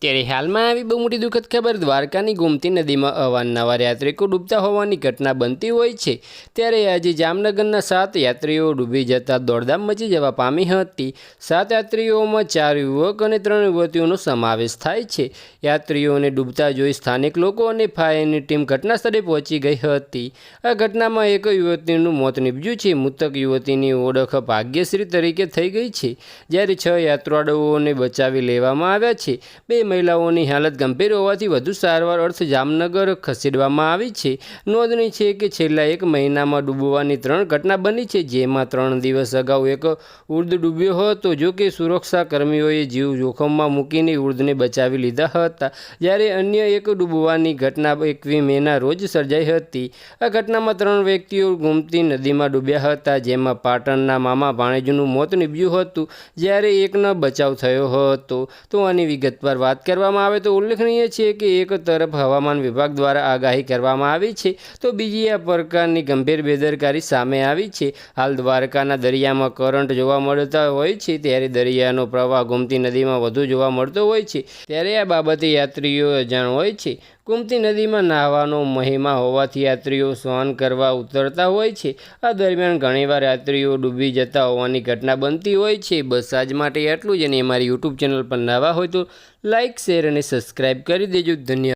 ત્યારે હાલમાં આવી બહુ મોટી દુઃખદ ખબર દ્વારકાની ગોમતી નદીમાં અવારનવાર યાત્રિકો ડૂબતા હોવાની ઘટના બનતી હોય છે. ત્યારે આજે જામનગરના સાત યાત્રીઓ ડૂબી જતા દોડધામ મચી જવા પામી હતી. સાત યાત્રીઓમાં ચાર યુવક અને ત્રણ યુવતીઓનો સમાવેશ થાય છે. યાત્રીઓને ડૂબતા જોઈ સ્થાનિક લોકો અને ફાયરની ટીમ ઘટના સ્થળે પહોંચી ગઈ હતી. આ ઘટનામાં એક યુવતીનું મોત નીપજ્યું છે. મૃતક યુવતીની ઓળખ ભાગ્યશ્રી તરીકે થઈ ગઈ છે. જ્યારે છ યાત્રાળુઓને બચાવી લેવામાં આવ્યા છે. બે મહિલાઓની હાલત ગંભીર હોવાથી વધુ સારવાર અર્થ જામનગર ખસેડવામાં આવી છે. નોંધનીય છે કે છેલ્લા એક મહિનામાં ડૂબવાની ત્રણ ઘટના બની છે, જેમાં ત્રણ દિવસ અગાઉ એક ઉર્દ ડૂબ્યો હતો. જો કે સુરક્ષા કર્મીઓએ જીવ જોખમમાં મૂકીને ઉર્દને બચાવી લીધા હતા. જ્યારે અન્ય એક ડૂબવાની ઘટના એકવી મેના રોજ સર્જાઈ હતી. આ ઘટનામાં ત્રણ વ્યક્તિઓ ગુમતી નદીમાં ડૂબ્યા હતા, જેમાં પાટણના મામા ભાણેજનું મોત નીપજ્યું હતું. જ્યારે એકનો બચાવ થયો હતો. તો આની વિગતવાર વાત કરવામાં આવે તો ઉલ્લેખનીય છે કે એક તરફ હવામાન વિભાગ દ્વારા આગાહી કરવામાં આવી છે, તો બીજી આ પ્રકારની ગંભીર બેદરકારી સામે આવી છે. હાલ દ્વારકાના દરિયામાં કરંટ જોવા મળતા હોય છે, ત્યારે દરિયાનો પ્રવાહ ગોમતી નદીમાં વધુ જોવા મળતો હોય છે. ત્યારે આ બાબતે યાત્રીઓ અજાણ હોય છે. ગોમતી નદીમાં નાહવાનો મહિમા હોવાથી યાત્રીઓ સ્નાન કરવા ઉતરતા હોય છે. આ દરમિયાન ઘણીવાર યાત્રીઓ ડૂબી જતા હોવાની ઘટના બનતી હોય છે. બસ આજ માટે આટલું જ અને અમારી યુટ્યુબ ચેનલ પર નવા હોય તો લાઇક શેર અને સબસ્ક્રાઈબ કરી દેજો. ધન્યવાદ.